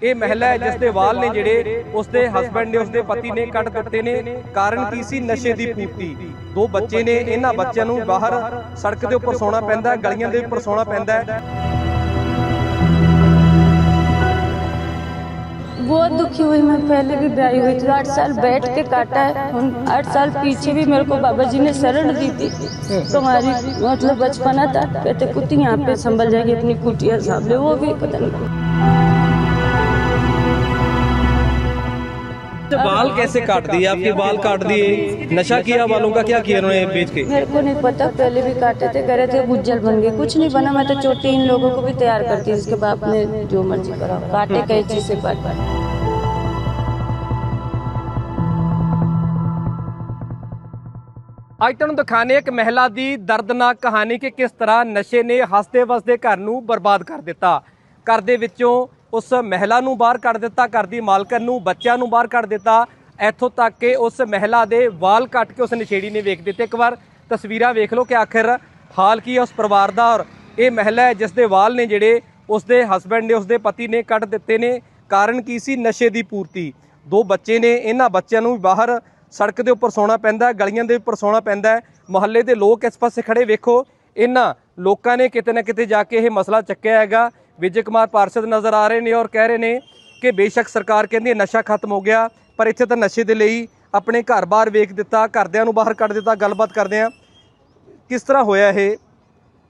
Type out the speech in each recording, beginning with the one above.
ਇਹ ਮਹਿਲਾ ਹੈ ਜਿਸ ਦੇ ਵਾਲ ਨੇ ਜਿਹੜੇ ਉਸ ਦੇ ਹਸਬੰਡ ਨੇ ਉਸ ਦੇ ਪਤੀ ਨੇ ਕੱਟ ਦਿੱਤੇ ਨੇ ਕਾਰਨ ਕੀ ਸੀ ਨਸ਼ੇ ਦੀ ਪੂਰਤੀ ਦੋ ਬੱਚੇ ਨੇ ਇਹਨਾਂ ਬੱਚਿਆਂ ਨੂੰ ਬਾਹਰ ਸੜਕ ਦੇ ਉੱਪਰ ਸੌਣਾ ਪੈਂਦਾ ਹੈ ਗਲੀਆਂ ਦੇ ਉੱਪਰ ਸੌਣਾ ਪੈਂਦਾ ਹੈ बहुत दुखी हुई मैं पहले भी ब्याई हुई थी आठ साल बैठ के काटा है उन आठ साल पीछे भी मेरे को बाबा जी ने शरण दी थी तुम्हारी मतलब बचपना था कहते कुत्ती यहाँ पे संभल जाएगी अपनी कुटिया साहब ले वो भी पता नहीं बाल कैसे काट दिए आपके बाल काट दिए नशा किया बालों का क्या किया उन्होंने बेच के मेरे को नहीं पता पहले भी काटे थे करे थे गुज्जल बन गए कुछ नहीं बना मैं तो चोटी इन लोगों को भी तैयार करती हूँ इसके बाप ने जो मर्जी करा काटे कैंची से काट ਅੱਜ ਤੁਹਾਨੂੰ ਦਿਖਾਣੇ ਇੱਕ ਮਹਿਲਾ ਦੀ ਦਰਦਨਾਕ ਕਹਾਣੀ ਕਿ ਕਿਸ ਤਰ੍ਹਾਂ ਨਸ਼ੇ ਨੇ ਹੱਸਦੇ ਵਸਦੇ ਘਰ ਨੂੰ ਬਰਬਾਦ ਕਰ ਦਿੱਤਾ ਘਰ ਦੇ ਵਿੱਚੋਂ ਉਸ ਮਹਿਲਾ ਨੂੰ ਬਾਹਰ ਕੱਢ ਦਿੱਤਾ, ਘਰ ਦੀ ਮਾਲਕਨ ਨੂੰ, ਬੱਚਿਆਂ ਨੂੰ ਬਾਹਰ ਕੱਢ ਦਿੱਤਾ। ਇੱਥੋਂ ਤੱਕ ਕਿ ਉਸ ਮਹਿਲਾ ਦੇ ਵਾਲ ਕੱਟ ਕੇ ਉਸ ਨਸ਼ੇੜੀ ਨੇ ਵੇਖ ਦਿੱਤੇ। ਇੱਕ ਵਾਰ ਤਸਵੀਰਾਂ ਵੇਖ ਲਓ ਕਿ ਆਖਿਰ ਹਾਲ ਕੀ ਹੈ ਉਸ ਪਰਿਵਾਰ ਦਾ ਔਰ ਇਹ ਮਹਿਲਾ ਹੈ ਜਿਸ ਦੇ ਵਾਲ ਨੇ ਜਿਹੜੇ ਉਸ ਦੇ ਹਸਬੰਡ ਨੇ, ਉਸ ਦੇ ਪਤੀ ਨੇ ਕੱਟ ਦਿੱਤੇ ਨੇ। ਕਾਰਨ ਕੀ ਸੀ? ਨਸ਼ੇ ਦੀ ਪੂਰਤੀ। ਦੋ ਬੱਚੇ ਨੇ, ਇਹਨਾਂ ਬੱਚਿਆਂ ਨੂੰ ਬਾਹਰ ਸੜਕ ਦੇ ਉੱਪਰ ਸੌਣਾ ਪੈਂਦਾ ਗਲੀਆਂ ਦੇ ਉੱਪਰ ਸੌਣਾ ਪੈਂਦਾ ਹੈ। ਮੁਹੱਲੇ ਦੇ ਲੋਕ ਇਸ ਪਾਸੇ ਖੜੇ ਵੇਖੋ। ਇਹਨਾਂ ਲੋਕਾਂ ਨੇ ਕਿਤੇ ਨਾ ਕਿਤੇ ਜਾ ਕੇ ਇਹ ਮਸਲਾ ਚੱਕਿਆ ਹੈਗਾ। ਵਿਜੇ ਕੁਮਾਰ ਪਾਰਸ਼ਦ ਨਜ਼ਰ ਆ ਰਹੇ ਨੇ ਔਰ ਕਹਿ ਰਹੇ ਨੇ ਕਿ ਬੇਸ਼ੱਕ ਸਰਕਾਰ ਕਹਿੰਦੀ ਹੈ ਨਸ਼ਾ ਖਤਮ ਹੋ ਗਿਆ ਪਰ ਇੱਥੇ ਤਾਂ ਨਸ਼ੇ ਦੇ ਲਈ ਆਪਣੇ ਘਰ-ਬਾਰ ਵੇਖ ਦਿੱਤਾ ਘਰਦਿਆਂ ਨੂੰ ਬਾਹਰ ਕੱਢ ਦਿੱਤਾ ਗੱਲਬਾਤ ਕਰਦੇ ਆ ਕਿਸ ਤਰ੍ਹਾਂ ਹੋਇਆ ਇਹ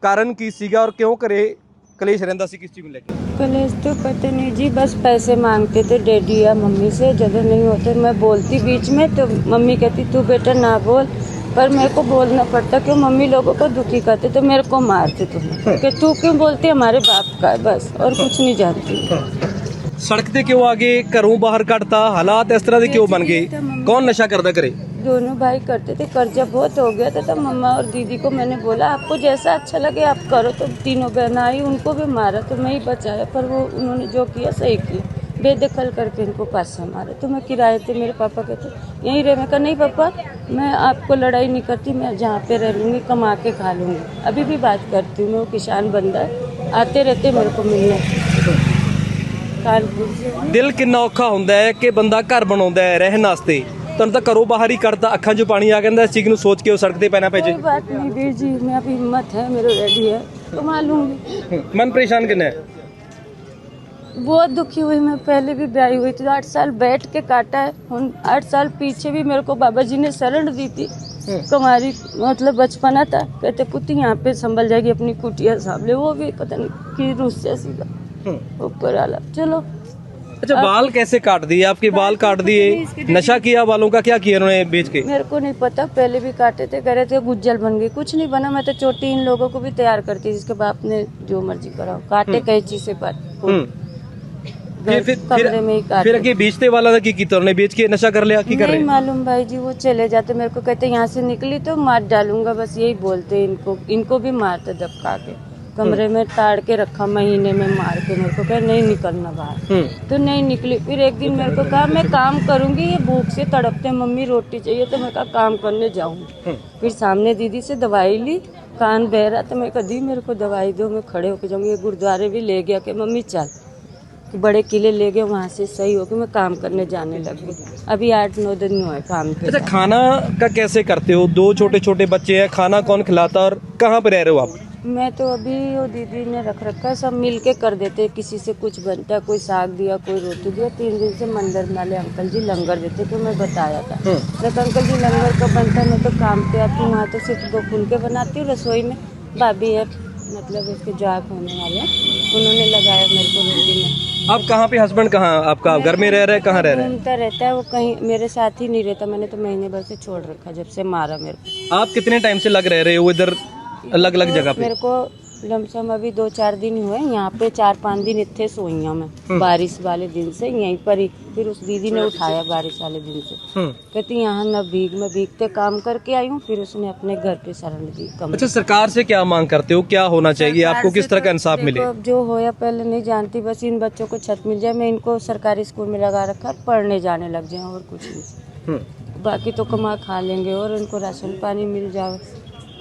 ਕਾਰਨ ਕੀ ਸੀਗਾ ਔਰ ਕਿਉਂ ਕਰੇ ਕਲੇਸ਼ ਰਹਿੰਦਾ ਸੀ ਕਿਸ ਚੀਜ਼ ਨੂੰ ਲੈ ਕੇ कलेश तो पता नहीं जी बस पैसे मांगते थे डैडी या मम्मी से जब नहीं होते मैं बोलती बीच में तो मम्मी कहती तू बेटा ना बोल पर मेरे को बोलना पड़ता क्यों मम्मी लोगों को दुखी करते तो मेरे को मारते तुम्हें कि तू क्यों बोलती हमारे बाप का है बस और कुछ नहीं जानती ਸੜਕ ਤੇ ਕਿਉਂ ਆ ਗਏ ਘਰੋਂ ਬਾਹਰ ਕੱਢਤਾ ਹਾਲਾਤ ਇਸ ਤਰ੍ਹਾਂ ਦੇ ਕਿਉਂ ਬਣ ਗਏ ਕੌਣ ਨਸ਼ਾ ਕਰਦਾ ਕਰੇ दोनों भाई करते थे कर्जा बहुत हो गया था तब मम्मा और दीदी को मैंने बोला आपको जैसा अच्छा लगे आप करो तो तीनों बहन आई उनको भी मारा तो मैं ही बचाया पर वो उन्होंने जो किया सही किया बेदखल करके इनको पास से मारे तो मैं किराए थे मेरे पापा कहते यहीं रहे मैं कहा नहीं पापा मैं आपको लड़ाई नहीं करती मैं जहाँ पे रह लूँगी कमा के खा लूँगी अभी भी बात करती हूँ मैं वो किसान बंदा है आते रहते मेरे को मिलने कानपुर से ਦਿਲ ਕਿੰਨਾ ਔਖਾ ਹੁੰਦਾ ਹੈ ਕਿ ਬੰਦਾ ਘਰ ਬਣਾਉਂਦਾ ਹੈ ਰਹਿਣ ਵਾਸਤੇ ਤੁਹਾਨੂੰ ਤਾਂ ਘਰੋਂ ਬਾਹਰ ਹੀ ਕੱਢਦਾ ਅੱਖਾਂ 'ਚੋਂ ਪਾਣੀ ਆ ਜਾਂਦਾ ਇਸ ਚੀਜ਼ ਨੂੰ ਸੋਚ ਕੇ ਉਹ ਸੜਕ ਤੇ ਪੈਣਾ ਪੈ ਜੇ कोई बात नहीं वीर जी मैं अभी हिम्मत है मेरे रेडी है कमा लूँगी ਮਨ ਪਰੇਸ਼ਾਨ ਕਿੰਨਾ ਹੈ बहुत दुखी हुई मैं पहले भी ब्याई हुई थी। आठ साल बैठ के काटा है। उन आठ साल पीछे भी मेरे को बाबा जी ने शरण दी थी। तुम्हारी मतलब बचपना था। कहते पुती यहाँ पे संभल जाएगी अपनी कुटिया ले वो भी पता नहीं कि रूस से सीधा ऊपर वाला। चलो। अच्छा बाल कैसे काट दिए? आपके बाल काट दिए? नशा किया बालों का? क्या किया उन्होंने बेच के? मेरे को नहीं पता। पहले भी काटे थे करे थे गुज्जल बन गई। कुछ नहीं बना। मैं तो चोटी इन लोगों को भी तैयार करती जिसके बाप ने जो मर्ज़ी कराओ। काटे कैंची से काट फिर फिर कमरे में ही वाला था कि ने बेच के नशा कर लिया की नहीं मालूम भाई जी वो चले जाते मेरे को कहते यहाँ से निकली तो मार डालूँगा। बस यही बोलते इनको इनको भी मारते दबका के। कमरे हम्म। में ताड़ के रखा महीने में मार के मेरे को कहे नहीं निकलना बाहर। हम्म। तो नहीं निकली। फिर एक दिन मेरे को कहा मैं काम करूँगी ये भूख से तड़पते मम्मी रोटी चाहिए तो मैं कहा काम करने जाऊँ। हम्म। फिर सामने दीदी से दवाई ली कान बह रहा तो मैं कह दी मेरे को दवाई दो मैं खड़े होकर जाऊँगी ये गुरुद्वारे भी ले गया कि मम्मी चल। कि बड़े किले ले गए वहाँ से सही हो के मैं काम करने जाने लगी। अभी आठ नौ दिन हुए काम पे अच्छा खाना का कैसे करते हो? दो छोटे छोटे बच्चे हैं खाना कौन खिलाता और कहाँ पे रह रहे हो आप? मैं तो अभी वो दीदी ने रख रखा है सब मिल के कर देते हैं। किसी से कुछ बनता है कोई साग दिया कोई रोटी दिया तीन दिन से मंदिर वाले अंकल जी लंगर देते तो मैं बताया था। जब अंकल जी लंगर का बनता मैं तो काम पे आती हूँ वहाँ तो सिर्फ़ दो फुलके बनाती हूँ रसोई में। भाभी है मतलब उसके जाक होने वाले उन्होंने लगाया मेरे को रोटी आप कहाँ पे हस्बैंड कहाँ आपका घर में रह रहे हैं कहाँ रह रहे घूमता रहता है वो कहीं मेरे साथ ही नहीं रहता मैंने तो महीने भर से छोड़ रखा जब से मारा मेरे को। आप कितने टाइम से लग रह रहे हो इधर अलग अलग जगह पे? मेरे को लमसम अभी दो चार दिन ही हुए यहाँ पे चार पाँच दिन इतने सोई हूँ मैं। बारिश वाले दिन से यहीं पर ही फिर उस दीदी ने उठाया बारिश वाले दिन से। हम्म। कहती यहाँ न भीग में भीगते काम करके आई हूँ फिर उसने अपने घर पे शरण दी कम अच्छा सरकार से क्या मांग करते हो? क्या होना चाहिए? आपको किस तरह का इंसाफ मिले? अब जो होया पहले नहीं जानती बस इन बच्चों को छत मिल जाए मैं इनको सरकारी स्कूल में लगा रखा पढ़ने जाने लग जाए और कुछ नहीं। हम्म। बाकी तो कमा खा लेंगे और इनको राशन पानी मिल जाए।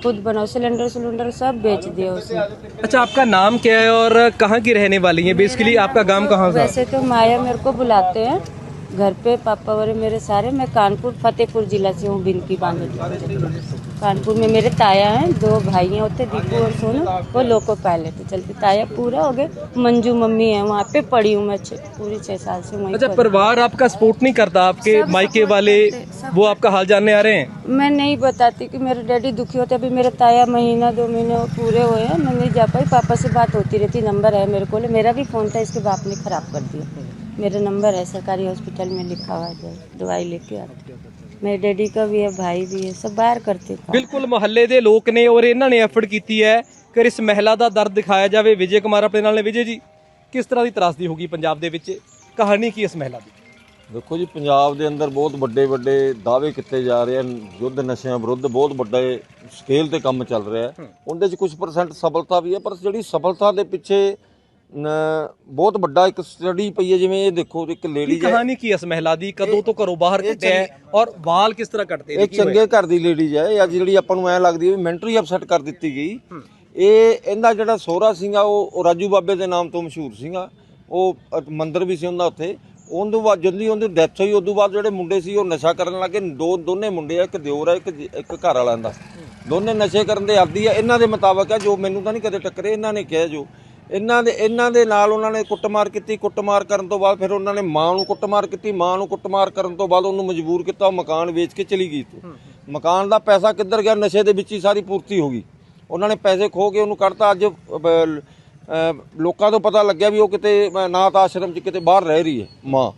खुद बनाओ सिलेंडर सिलेंडर सब बेच दिया उसने। अच्छा आपका नाम क्या है और कहाँ की रहने वाली है? बेसिकली आपका गाँव कहाँ था? वैसे तो माया मेरे को बुलाते हैं। घर पे पापा वाले मेरे सारे मैं कानपुर फतेहपुर जिला से हूँ बिनकी बाँध कानपुर में मेरे ताया हैं दो भाई हैं होते दीपू और सोनू वो लोको पायलट है। चलते ताया पूरा हो गए मंजू मम्मी है वहाँ पे पड़ी हूँ मैं पूरी छह साल से अच्छा परिवार आपका सपोर्ट नहीं करता आपके मायके वाले वो आपका हाल जानने आ रहे हैं मैं नहीं बताती कि मेरे डैडी दुखी होते अभी मेरे ताया महीना दो महीने पूरे हुए हैं मैं नहीं जा पाई पापा से बात होती रहती नंबर है मेरे को मेरा भी फ़ोन था इसके बाप ने ख़राब कर दिया मेरा नंबर है सरकारी हॉस्पिटल में लिखा हुआ है दवाई लेके आती हूँ। मेरे डैडी का भी है भाई भी है सब बाहर करते थे ਬਿਲਕੁਲ ਮੁਹੱਲੇ ਦੇ ਲੋਕ ਨੇ ਔਰ ਇਹਨਾਂ ਨੇ ਐਫਰਟ ਕੀਤੀ ਹੈ ਕਿ ਇਸ ਮਹਿਲਾ ਦਾ ਦਰਦ ਦਿਖਾਇਆ ਜਾਵੇ ਵਿਜੇ ਕੁਮਾਰ ਆਪਣੇ ਨਾਲ ਨੇ ਵਿਜੇ ਜੀ ਕਿਸ ਤਰ੍ਹਾਂ ਦੀ ਤਰਾਸਦੀ ਹੋਗੀ ਪੰਜਾਬ ਦੇ ਵਿੱਚ ਕਹਾਣੀ ਕੀ ਇਸ ਮਹਿਲਾ ਦੀ ਦੇਖੋ ਜੀ ਪੰਜਾਬ ਦੇ ਅੰਦਰ ਬਹੁਤ ਵੱਡੇ ਵੱਡੇ ਦਾਅਵੇ ਕੀਤੇ ਜਾ ਰਹੇ ਹਨ। ਯੁੱਧ ਨਸ਼ਿਆਂ ਵਿਰੁੱਧ ਬਹੁਤ ਵੱਡੇ ਸਕੇਲ ਤੇ ਕੰਮ ਚੱਲ ਰਿਹਾ ਹੈ। ਉਹਦੇ 'ਚ ਕੁਝ ਪਰਸੈਂਟ ਸਫਲਤਾ ਵੀ ਹੈ ਪਰ ਜਿਹੜੀ ਸਫਲਤਾ ਦੇ ਪਿੱਛੇ ਬਹੁਤ ਵੱਡਾ ਇੱਕ ਸਟੱਡੀ ਪਈ ਹੈ ਜਿਵੇਂ ਇਹ ਦੇਖੋ ਇੱਕ ਲੇਡੀ ਹੈ। ਕਹਾਣੀ ਕੀ ਇਸ ਮਹਿਲਾ ਦੀ? ਕਦੋਂ ਤੋਂ ਘਰੋਂ ਬਾਹਰ ਕੱਢਿਆ ਹੈ ਔਰ ਵਾਲ ਕਿਸ ਤਰ੍ਹਾਂ ਕੱਟਦੇ ਨੇ? ਇਹ? ਚੰਗੇ ਘਰ ਦੀ ਲੇਡੀ ਹੈ। ਇਹ ਅੱਜ ਜਿਹੜੀ ਆਪਾਂ ਨੂੰ ਐ ਲੱਗਦੀ ਹੈ ਵੀ ਮੈਂਟਰੀ ਅਪਸੈਟ ਕਰ ਦਿੱਤੀ ਗਈ। ਇਹ ਇਹਦਾ ਜਿਹੜਾ ਸੋਹਰਾ ਸੀਗਾ ਉਹ ਰਾਜੂ ਬਾਬੇ ਦੇ ਨਾਮ ਤੋਂ ਮਸ਼ਹੂਰ ਸੀਗਾ। ਉਹ ਮੰਦਿਰ ਵੀ ਸੀ ਉਹਦਾ ਉੱਥੇ। ਉਹਦੇ ਬਾਅਦ ਜਦੋਂ ਉਹਦੀ ਡੈਥ ਹੋਈ ਉਦੋਂ ਬਾਅਦ ਜਿਹੜੇ ਮੁੰਡੇ ਸੀ, ਉਹ ਨਸ਼ਾ ਕਰਨ ਲੱਗੇ। ਦੋ, ਦੋਨੇ ਮੁੰਡੇ ਆ, ਇੱਕ ਦਿਓਰ ਆ, ਇੱਕ ਇੱਕ ਘਰ ਵਾਲਾ ਦਾ। ਦੋਨੇ ਨਸ਼ੇ ਕਰਨ ਦੇ ਆਦੀ ਆ। ਇਹਨਾਂ ਦੇ ਮੁਤਾਬਕ ਆ, ਜੋ ਮੈਨੂੰ ਤਾਂ ਨਹੀਂ ਕਦੇ ਟੱਕਰੇ, ਇਹਨਾਂ ਨੇ ਕਿਹਾ ਜੋ। ਇਹਨਾਂ ਦੇ ਇਹਨਾਂ ਦੇ ਨਾਲ ਉਹਨਾਂ ਨੇ ਕੁੱਟਮਾਰ ਕੀਤੀ। ਕੁੱਟਮਾਰ ਕਰਨ ਤੋਂ ਬਾਅਦ ਫਿਰ ਉਹਨਾਂ ਨੇ ਮਾਂ ਨੂੰ ਕੁੱਟਮਾਰ ਕੀਤੀ। ਮਾਂ ਨੂੰ ਕੁੱਟਮਾਰ ਕਰਨ ਤੋਂ ਬਾਅਦ ਉਹਨੂੰ ਮਜਬੂਰ ਕੀਤਾ, ਉਹ ਮਕਾਨ ਵੇਚ ਕੇ ਚਲੀ ਗਈ ਤੂੰ ਮਕਾਨ ਦਾ ਪੈਸਾ ਕਿੱਧਰ ਗਿਆ? ਨਸ਼ੇ ਦੇ ਵਿੱਚ ਹੀ ਸਾਰੀ ਪੂਰਤੀ ਹੋ ਗਈ। ਉਹਨਾਂ ਨੇ ਪੈਸੇ ਖੋ ਕੇ ਉਹਨੂੰ ਕੱਢਤਾ। ਅੱਜ ਲੋਕਾਂ ਤੋਂ ਪਤਾ ਲੱਗਿਆ ਵੀ ਉਹ ਕਿਤੇ ਨਾਥ ਆਸ਼ਰਮ 'ਚ ਕਿਤੇ ਬਾਹਰ ਰਹਿ ਰਹੀ ਹੈ, ਮਾਂ।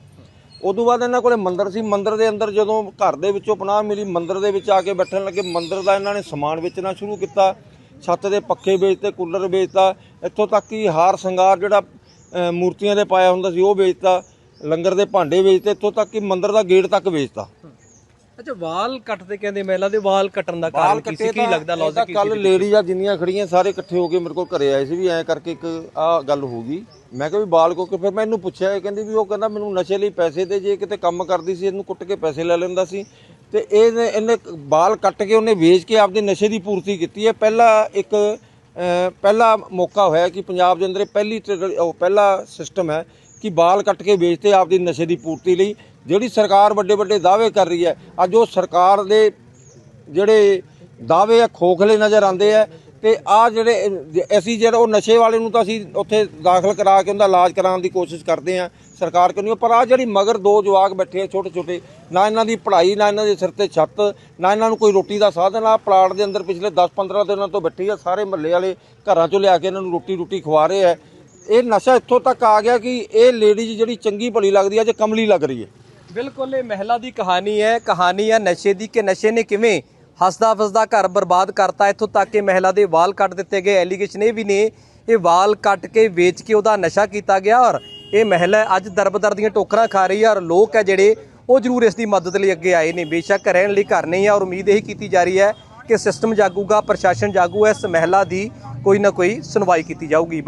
ਉਦੋਂ ਬਾਅਦ ਇਹਨਾਂ ਕੋਲੇ ਮੰਦਰ ਸੀ, ਮੰਦਰ ਦੇ ਅੰਦਰ ਜਦੋਂ ਘਰ ਦੇ ਵਿੱਚੋਂ ਪਨਾਹ ਮਿਲੀ, ਮੰਦਰ ਦੇ ਵਿੱਚ ਆ ਕੇ ਬੈਠਣ ਲੱਗੇ। ਮੰਦਰ ਦਾ ਇਹਨਾਂ ਨੇ ਸਮਾਨ ਵੇਚਣਾ ਸ਼ੁਰੂ ਕੀਤਾ, ਛੱਤ ਦੇ ਪੱਖੇ ਵੇਚਤੇ, ਕੂਲਰ ਵੇਚਤਾ। ਇੱਥੋਂ ਤੱਕ ਕਿ ਹਾਰ ਸ਼ਿੰਗਾਰ ਜਿਹੜਾ ਮੂਰਤੀਆਂ ਦੇ ਪਾਇਆ ਹੁੰਦਾ ਸੀ, ਉਹ ਵੇਚਤਾ। ਲੰਗਰ ਦੇ ਭਾਂਡੇ ਵੇਚਤੇ। ਇੱਥੋਂ ਤੱਕ ਕਿ ਮੰਦਰ ਦਾ ਗੇਟ ਤੱਕ ਵੇਚਤਾ। ਅੱਛਾ ਵਾਲ ਕੱਟਦੇ ਕਹਿੰਦੇ ਮਹਿਲਾ ਦੇ ਵਾਲ ਕੱਟਣ ਦਾ ਕਾਰਨ ਕੀ ਸੀ? ਕੀ ਲੱਗਦਾ ਲੌਜਿਕ ਕੀ ਕੱਲ ਸੀ ਲੇਡੀਜ਼ਾਂ ਜਿੰਨੀਆਂ ਖੜੀਆਂ ਸਾਰੇ ਇਕੱਠੇ ਹੋ ਕੇ ਮੇਰੇ ਕੋਲ ਘਰੇ ਆਏ ਸੀ ਵੀ ਐਂ ਕਰਕੇ ਇੱਕ ਆ ਗੱਲ ਹੋ ਗਈ। ਮੈਂ ਕਿਹਾ ਵੀ ਬਾਲ ਕੋ ਕਿ ਫਿਰ ਮੈਂ ਇਹਨੂੰ ਪੁੱਛਿਆ ਇਹ ਕਹਿੰਦੀ ਵੀ ਉਹ ਕਹਿੰਦਾ ਮੈਨੂੰ ਨਸ਼ੇ ਲਈ ਪੈਸੇ ਦੇ ਜੇ ਕਿਤੇ ਕੰਮ ਕਰਦੀ ਸੀ ਇਹਨੂੰ ਕੁੱਟ ਕੇ ਪੈਸੇ ਲੈ ਲੈਂਦਾ ਸੀ। ਤੇ ਇਹਨੇ ਇਹਨੇ ਬਾਲ ਕੱਟ ਕੇ ਉਹਨੇ ਵੇਚ ਕੇ ਆਪਦੇ ਨਸ਼ੇ ਦੀ ਪੂਰਤੀ ਕੀਤੀ ਹੈ। ਪਹਿਲਾ ਇੱਕ ਪਹਿਲਾ ਮੌਕਾ ਹੋਇਆ ਕਿ ਪੰਜਾਬ ਦੇ ਅੰਦਰ ਪਹਿਲੀ ਉਹ ਪਹਿਲਾ ਸਿਸਟਮ ਹੈ ਕਿ ਬਾਲ ਕੱਟ ਕੇ ਵੇਚਦੇ ਆਪਦੀ ਨਸ਼ੇ ਦੀ ਪੂਰਤੀ ਲਈ। ਜਿਹੜੀ ਸਰਕਾਰ ਵੱਡੇ ਵੱਡੇ ਦਾਅਵੇ ਕਰ ਰਹੀ ਹੈ, ਅੱਜ ਉਹ ਸਰਕਾਰ ਦੇ ਜਿਹੜੇ ਦਾਅਵੇ ਆ, ਖੋਖਲੇ ਨਜ਼ਰ ਆਉਂਦੇ ਆ ਤੇ ਆ ਜਿਹੜੇ, ਅਸੀਂ ਜਿਹੜਾ ਉਹ ਨਸ਼ੇ ਵਾਲੇ ਨੂੰ ਤਾਂ ਅਸੀਂ ਉੱਥੇ ਦਾਖਲ ਕਰਾ ਕੇ ਉਹਦਾ ਇਲਾਜ ਕਰਾਉਣ ਦੀ ਕੋਸ਼ਿਸ਼ ਕਰਦੇ ਆ, ਸਰਕਾਰ ਕਿਉਂ ਨਹੀਂ, ਪਰ ਆ ਜਿਹੜੀ ਮਗਰ ਦੋ ਜਵਾਕ ਬੈਠੇ ਆ, ਛੋਟੇ ਛੋਟੇ, ਨਾ ਇਹਨਾਂ ਦੀ ਪੜ੍ਹਾਈ, ਨਾ ਇਹਨਾਂ ਦੇ ਸਿਰ ਤੇ ਛੱਤ, ਨਾ ਇਹਨਾਂ ਨੂੰ ਕੋਈ ਰੋਟੀ ਦਾ ਸਾਧਨ ਆ ਪਲਾਟ ਦੇ ਅੰਦਰ ਪਿਛਲੇ 10-15 ਦਿਨਾਂ ਤੋਂ ਬੈਠੀ ਆ, ਸਾਰੇ ਮਹੱਲੇ ਵਾਲੇ ਘਰਾਂ ਚੋਂ ਲਿਆ ਕੇ ਇਹਨਾਂ ਨੂੰ ਰੋਟੀ ਰੋਟੀ ਖਵਾ ਰਹੇ ਆ। ਇਹ ਨਸ਼ਾ ਇੱਥੋਂ ਤੱਕ ਆ ਗਿਆ ਕਿ ਇਹ ਲੇਡੀਜ਼ ਜਿਹੜੀ ਚੰਗੀ ਭਲੀ ਲੱਗਦੀ ਆ ਜੇ ਕਮਲੀ ਲੱਗ ਰਹੀ ਹੈ। ਬਿਲਕੁਲ, ਇਹ ਮਹਿਲਾ ਦੀ ਕਹਾਣੀ ਹੈ। ਕਹਾਣੀ ਹੈ ਨਸ਼ੇ ਦੀ ਕਿ ਨਸ਼ੇ ਨੇ ਕਿਵੇਂ ਹੱਸਦਾ ਫਸਦਾ ਘਰ ਬਰਬਾਦ ਕਰਤਾ। ਇੱਥੋਂ ਤੱਕ ਕਿ ਮਹਿਲਾ ਦੇ ਵਾਲ ਕੱਟ ਦਿੱਤੇ ਗਏ। ਐਲੀਗੇਸ਼ਨ ਇਹ ਵੀ ਨੇ, ਇਹ ਵਾਲ ਕੱਟ ਕੇ ਵੇਚ ਕੇ ਉਹਦਾ ਨਸ਼ਾ ਕੀਤਾ ਗਿਆ ਔਰ ਇਹ ਮਹਿਲਾ ਅੱਜ ਦਰਬਦਰ ਦੀਆਂ ਟੋਕਰਾਂ ਖਾ ਰਹੀ ਹੈ ਔਰ ਲੋਕ ਹੈ ਜਿਹੜੇ, ਉਹ ਜ਼ਰੂਰ ਇਸ ਦੀ ਮਦਦ ਲਈ ਅੱਗੇ ਆਏ ਨੇ। ਬੇਸ਼ੱਕ ਰਹਿਣ ਲਈ ਘਰ ਨਹੀਂ ਹੈ ਔਰ ਉਮੀਦ ਇਹੀ ਕੀਤੀ ਜਾ ਰਹੀ ਹੈ ਕਿ ਸਿਸਟਮ ਜਾਗੂਗਾ, ਪ੍ਰਸ਼ਾਸਨ ਜਾਗੂ ਇਸ ਮਹਿਲਾ ਦੀ ਕੋਈ ਨਾ ਕੋਈ ਸੁਣਵਾਈ ਕੀਤੀ ਜਾਊਗੀ।